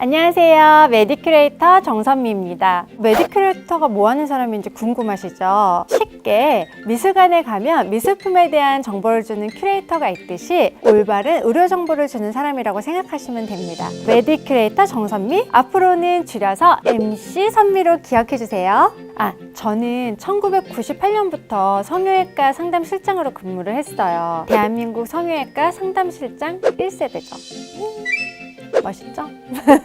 안녕하세요. 메디큐레이터 정선미입니다. 메디큐레이터가 뭐 하는 사람인지 궁금하시죠? 쉽게 미술관에 가면 미술품에 대한 정보를 주는 큐레이터가 있듯이 올바른 의료 정보를 주는 사람이라고 생각하시면 됩니다. 메디큐레이터 정선미, 앞으로는 줄여서 MC 선미로 기억해 주세요. 아, 저는 1998년부터 성형외과 상담 실장으로 근무를 했어요. 대한민국 성형외과 상담 실장 1세대죠. 멋있죠?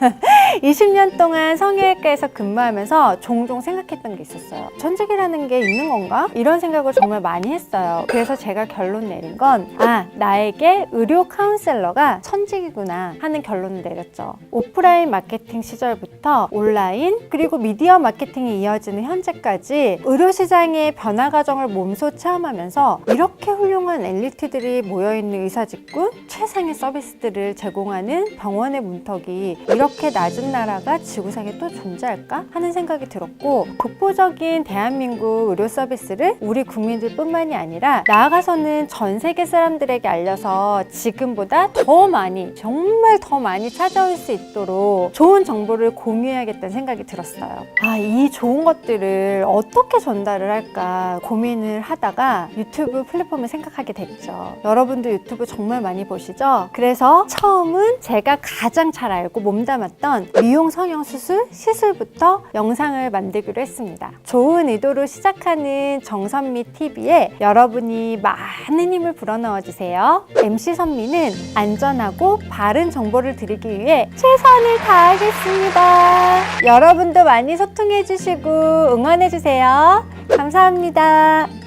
20년 동안 성형외과에서 근무하면서 종종 생각했던 게 있었어요. 전직이라는 게 있는 건가? 이런 생각을 정말 많이 했어요. 그래서 제가 결론 내린 건, 아, 나에게 의료 카운셀러가 천직이구나 하는 결론을 내렸죠. 오프라인 마케팅 시절부터 온라인, 그리고 미디어 마케팅이 이어지는 현재까지 의료 시장의 변화 과정을 몸소 체험하면서 이렇게 훌륭한 엘리트들이 모여있는 의사직군, 최상의 서비스들을 제공하는 병원의 문턱이 이렇게 낮은 나라가 지구상에 또 존재할까 하는 생각이 들었고 독보적인 대한민국 의료 서비스를 우리 국민들뿐만이 아니라 나아가서는 전 세계 사람들에게 알려서 지금보다 더 많이 정말 더 많이 찾아올 수 있도록 좋은 정보를 공유해야겠다는 생각이 들었어요. 아, 이 좋은 것들을 어떻게 전달을 할까 고민을 하다가 유튜브 플랫폼을 생각하게 됐죠. 여러분도 유튜브 정말 많이 보시죠? 그래서 처음은 제가 가장 잘 알고 몸담았던 미용 성형 수술 시술부터 영상을 만들기로 했습니다. 좋은 의도로 시작하는 정선미 TV에 여러분이 많은 힘을 불어넣어 주세요. MC 선미는 안전하고 바른 정보를 드리기 위해 최선을 다하겠습니다. 여러분도 많이 소통해 주시고 응원 해 주세요. 감사합니다.